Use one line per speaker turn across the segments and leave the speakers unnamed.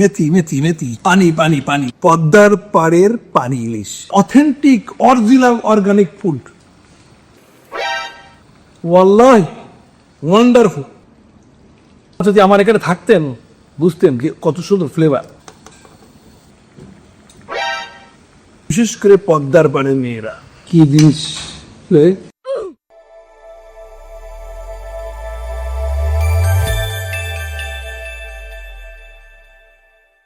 মেথি মেথি মেথি, পানি পানি পানি। পদ্মার পাড়ের পানি ইলিশ। অথেন্টিক অরিজিনাল অর্গানিক ফুড ওয়াল্লাহ ওয়ান্ডারফুল যদি আমার এখানে থাকতেন, বুঝতেন যে কত সুন্দর ফ্লেভার বিশেষ করে পদ্মার পাড়ের মেয়েরা। কি জিনিস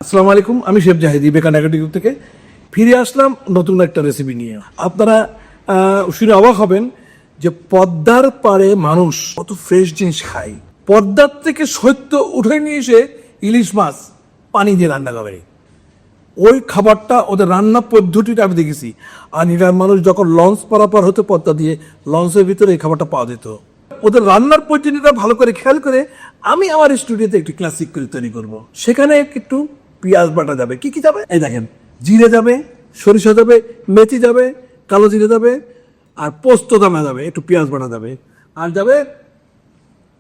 আসসালামু আলাইকুম, আমি শেফ জাহিদি বেকার নেগেটিভ থেকে। ফিরে আসলাম নতুন একটা রেসিপি নিয়ে। আপনারা শুনে অবাক হবেন যে পদ্মার পারে মানুষ কত ফ্রেশ জিনিস খায়। পদ্মার থেকে সত্য উঠে নিয়ে এসে ইলিশ মাছ পানি দিয়ে রান্না করে। ওই খাবারটা, ওদের রান্না পদ্ধতিটা আমি দেখেছি। আর নিরার মানুষ যখন লঞ্চ পারাপার হতো পদ্মা দিয়ে লঞ্চের ভিতরে এই খাবারটা পাওয়া যেত। ওদের রান্নার পদ্ধতিটা ভালো করে খেয়াল করে আমি আমার স্টুডিওতে একটি ক্লাসিক করে তৈরি করব। সেখানে একটু পেঁয়াজ বাটা যাবে। কি কি যাবে? এই দেখেন, জিরে যাবে, সরিষা যাবে, মেথি যাবে, কালো জিরে যাবে, আর পোস্ত দানা যাবে, একটু পেঁয়াজ বাটা যাবে। আর যাবে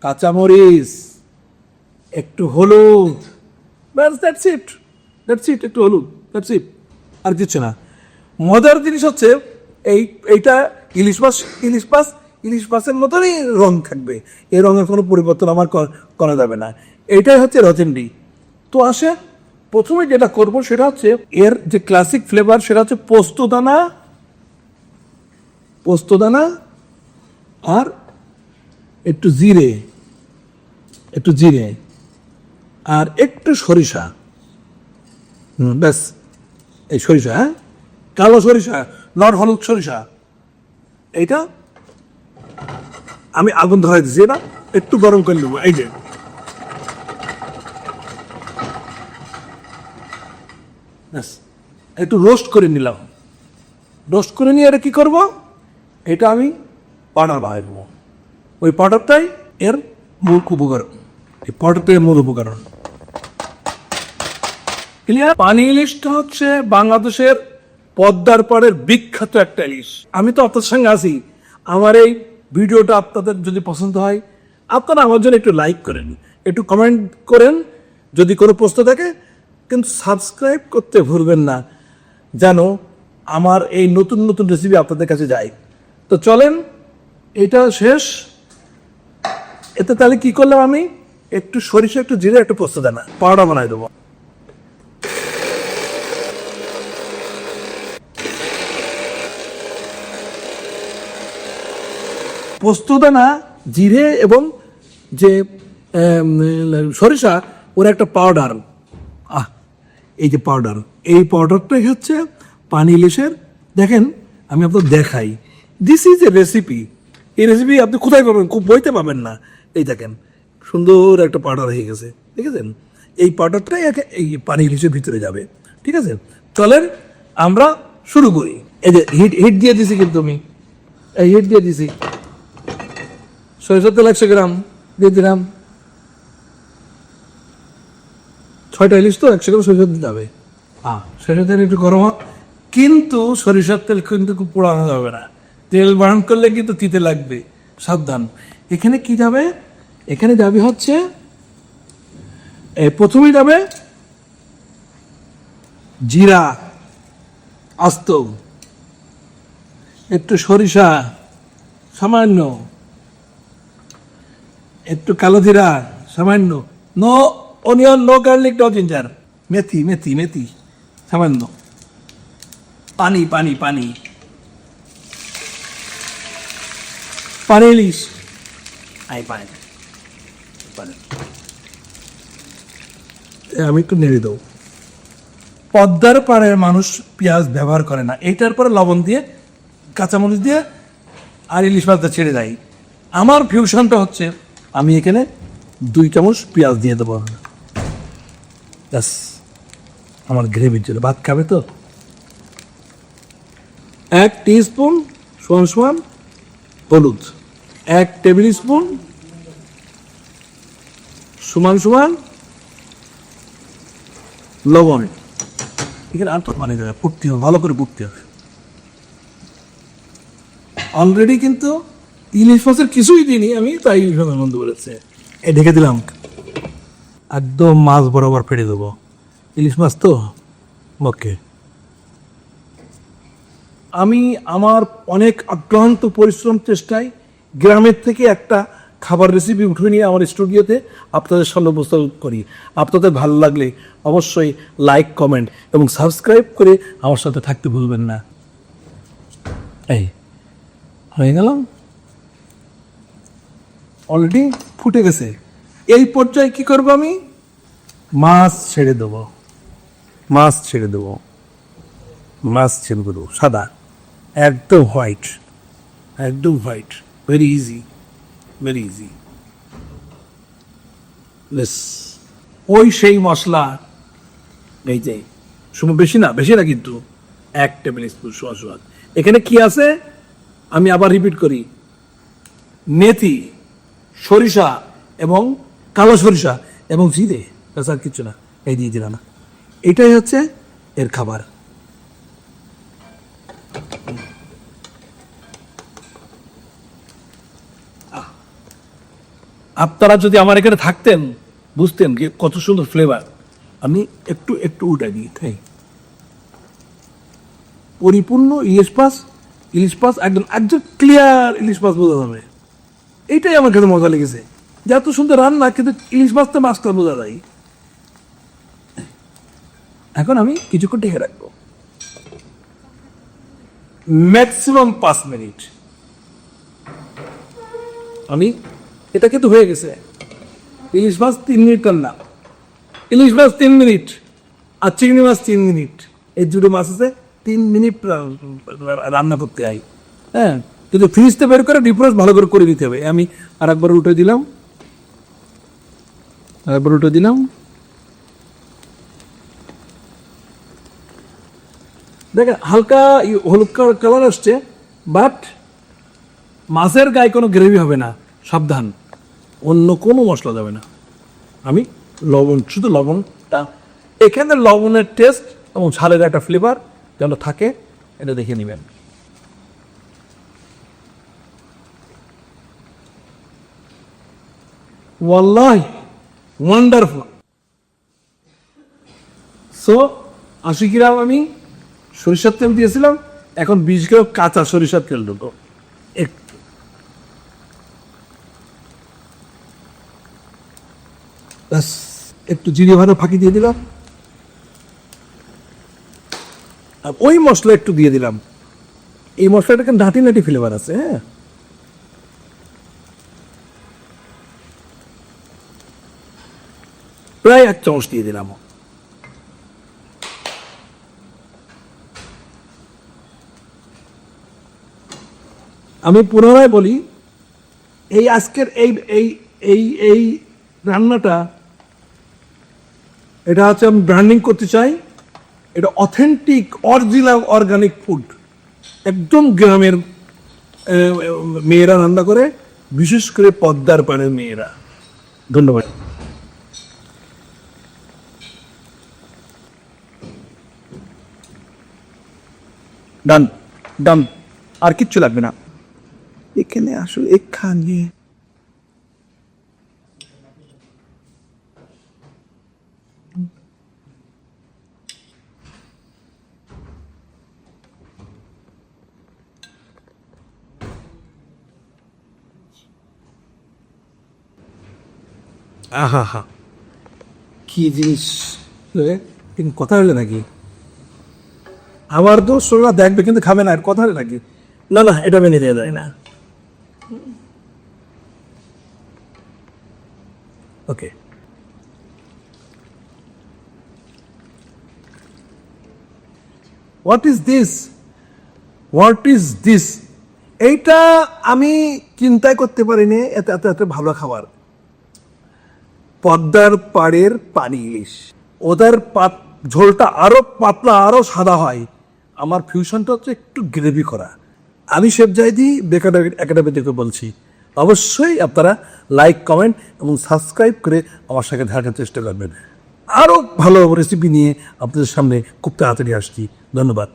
কাঁচামরিচ, একটু হলুদ। ব্যাস দ্যাটস ইট দ্যাটস ইট একটু হলুদ দ্যাটস ইট আর কিছু না। মজার জিনিস হচ্ছে, এই, এইটা ইলিশ মাছ ইলিশ মাছ, ইলিশ মাছের মতনই রং থাকবে। এই রঙের কোনো পরিবর্তন আমার করা যাবে না। এইটাই হচ্ছে রচেন্ডি তো আসে প্রথমে যেটা করব সেটা হচ্ছে এর যে ক্লাসিক ফ্লেভার সেটা হচ্ছে পোস্ত দানা পোস্ত দানা আর একটু জিরে একটু জিরে আর একটু সরিষা। ব্যাস, এই সরিষা হ্যাঁ? কালো সরিষা, নট হলুদ সরিষা। এইটা আমি আগুন ধরাই দিচ্ছি না একটু গরম করে নেব, এই যে। ব্যাস একটু রোস্ট করে নিলাম। রোস্ট করে নিয়ে এটা কি করব? এটা আমি পাউডার বানাই দেবো। ওই পাউডারটাই এর মূল উপকরণ। এই পাউডারটাই মূল উপকরণ। ক্লিয়ার পানি ইলিশটা হচ্ছে বাংলাদেশের পদ্মার পাড়ের বিখ্যাত একটা ইলিশ। আমি তো আপনার সঙ্গে আছি। আমার এই ভিডিওটা আপনাদের যদি পছন্দ হয়, আপনারা আমার জন্য একটু লাইক করেন। একটু কমেন্ট করেন। যদি কোনো প্রশ্ন থাকে কিন্তু সাবস্ক্রাইব করতে ভুলবেন না। যেন আমার এই নতুন নতুন রেসিপি আপনাদের কাছে যায় তো চলেন, এটা শেষ। এতে তাহলে কি করলাম আমি? একটু সরিষা, একটু জিরে, একটু পোস্ত দানা। পাউডার বানাই দেবো। পোস্তদানা জিরে এবং যে সরিষা, ওর একটা পাউডার। এই যে পাউডার এই পাউডারটাই হচ্ছে পানি ইলিশের। দেখেন, আমি আপনার দেখাই। দিস ইজ এ রেসিপি এই রেসিপি আপনি কোথায় পাবেন? খুব বইতে পাবেন না। এই দেখেন, সুন্দর একটা পাউডার হয়ে গেছে। দেখেছেন? এই পাউডারটাই একে- এই পানি ইলিশের ভিতরে যাবে। ঠিক আছে? চলেন আমরা শুরু করি। এই যে হিট হিট দিয়ে দিছি কিন্তু আমি। এই হিট দিয়ে দিছি। সরিষার তেল একশো গ্রাম, দিয়ে দিলাম। ছয়টা ইলিশ তো একশো গ্রাম সরিষার দিতে হবে হ্যাঁ সরিষার তেল একটু গরম হোক। কিন্তু সরিষার তেল কিন্তু খুব পোড়ানো যাবে না। তেল বারণ করলে কিন্তু তিতে লাগবে। সাবধান। এখানে কি যাবে? এখানে যাবে হচ্ছে এ, প্রথমেই যাবে জিরা আস্ত। একটু সরিষা সামান্য। একটু কালো জিরা সামান্য। No onion no garlic no ginger মেথি মেথি মেথি সামান্য পানি পানি পানি পানি ইলিশ আই পানি আমি একটু নেড়ে দেবো। পদ্মার পাড়ের মানুষ পেঁয়াজ ব্যবহার করে না। এইটার পরে লবণ দিয়ে কাঁচামরিচ দিয়ে আর ইলিশ মাছটা ছেড়ে দেয়। আমার ফিউশনটা হচ্ছে আমি এখানে দুই চামচ পেঁয়াজ দিয়ে দেবো। ব্যাস আমার গ্রেভির জন্য ভাত খাবে তো? এক স্পুন সমান সমান হলুদ। এক টেবিল স্পুন সমান সমান লবণ। এখানে আর তো মানে ফুটতে হবে, ভালো করে ফুটতে হবে। অলরেডি কিন্তু ইলিশ মাছের কিছুই দিইনি আমি, তাই ইলিশ মাছের বন্ধ করেছে এ, ঢেকে দিলাম। একদম মাছ বরাবর ফেটে দেবো। ইলিশ মাছ তো? ওকে। আমি আমার অনেক আক্রান্ত পরিশ্রম চেষ্টায় গ্রামের থেকে একটা খাবার রেসিপি উঠে নিয়ে আমার স্টুডিওতে আপনাদের সামনে উপস্থাপন করি। আপনাদের ভালো লাগলে অবশ্যই লাইক কমেন্ট এবং সাবস্ক্রাইব করে আমার সাথে থাকতে ভুলবেন না। এই, হয়ে গেল? অলরেডি ফুটে গেছে। এই পর্যায়ে কি করব আমি? মাছ ছেড়ে দেবো। মাছ ছেড়ে দেবো। মাছ ছেড়ে দেবো। সাদা। একদম হোয়াইট। একদম white. Very easy very easy বেশ ওই সেই মশলা। এই যে সময় বেশি না বেশি না কিন্তু। এক টেবিল স্পুন সোয়া এখানে কি আছে? আমি আবার রিপিট করি। মেথি, সরিষা এবং কালো সরিষা এবং জিরে তাছাড়া কিছু না। এই দিয়ে দিলাম। না এটাই হচ্ছে এর খাবার। আপনারা যদি আমার এখানে থাকতেন, বুঝতেন যে কত সুন্দর ফ্লেভার আমি একটু একটু উঠাই দিই, তাই? পরিপূর্ণ ইলিশ মাছ ইলিশ মাছ একদম একদম ক্লিয়ার ইলিশ মাছ বোঝা যাবে এইটাই আমার কাছে মজা লেগেছে। যে এত সুন্দর রান্না, কিন্তু ইলিশ মাছ তো মাছটা বোঝা যায় এখন আমি কিছুক্ষণ ঢেকে রাখব। ম্যাক্সিমাম পাঁচ মিনিট। আমি, এটা কিন্তু হয়ে গেছে। ইলিশ মাছ তিন মিনিট রান্না ইলিশ মাছ তিন মিনিট আর চিংড়ি মাছ তিন মিনিট। এই দুটো মাছ আছে, তিন মিনিট রান্না করতে হয়। হ্যাঁ কিন্তু ফ্রিজটা বের করে ডিফারেন্স ভালো করে করে দিতে হবে। আমি আর একবার উঠে দিলাম। আরেকবার উঠে দিলাম। দেখেন, হালকা হলুদ কালার আসছে বাট মাছের গায়ে কোনো গ্রেভি হবে না, সাবধান। অন্য কোনো মশলা যাবে না। আমি লবণ, শুধু লবণটা। এখানে লবণের টেস্ট এবং ঝালের একটা ফ্লেভার যেন থাকে, এটা দেখে নেবেন। ওয়াল্লাহ ওয়ান্ডারফুল সো আশি গ্রাম আমি সরিষার তেল দিয়েছিলাম, এখন বিশ গ্রাম কাঁচা সরিষার তেল দেবো। একটু। ব্যাস, একটু জিরে ভালো ফাঁকি দিয়ে দিলাম। ওই মশলা একটু দিয়ে দিলাম। এই মশলাটাকে নাটি নাটি ফ্লেভার আছে হ্যাঁ? প্রায় এক চামচ দিয়ে দিলাম আমি পুনরায় বলি, এই আজকের এই এই এই এই রান্নাটা, এটা হচ্ছে আমি ব্র্যান্ডিং করতে চাই। এটা অথেন্টিক অরিজিনাল অর্গানিক ফুড একদম গ্রামের মেয়েরা রান্না করে, বিশেষ করে পদ্মার পাড়ের মেয়েরা। ধন্যবাদ।
ডান ডান আর কিচ্ছু লাগবে না। এখানে আসলে এখানে।
আহা হা কি জিনিস কথা হলে নাকি? আমার দোষরা দেখবে কিন্তু খাবে না কথা নাকি? না না এটা মেনে দেওয়া যায় না। Okay. What is this what is this এইটা আমি চিন্তাই করতে পারিনি এত এত এত ভালো খাবার। পদ্মার পাড়ের পানি ইলিশ। ওদের পাত ঝোলটা আরও পাতলা আরও সাদা হয়। আমার ফিউশনটা হচ্ছে একটু গ্রেভি করা। আমি শেফ জাহিদি বেকার একাডেমি থেকে বলছি, অবশ্যই আপনারা লাইক কমেন্ট এবং সাবস্ক্রাইব করে আমার সাথে থাকার চেষ্টা করবেন। আরও ভালো রেসিপি নিয়ে আপনাদের সামনে খুব তাড়াতাড়ি আসছি। ধন্যবাদ।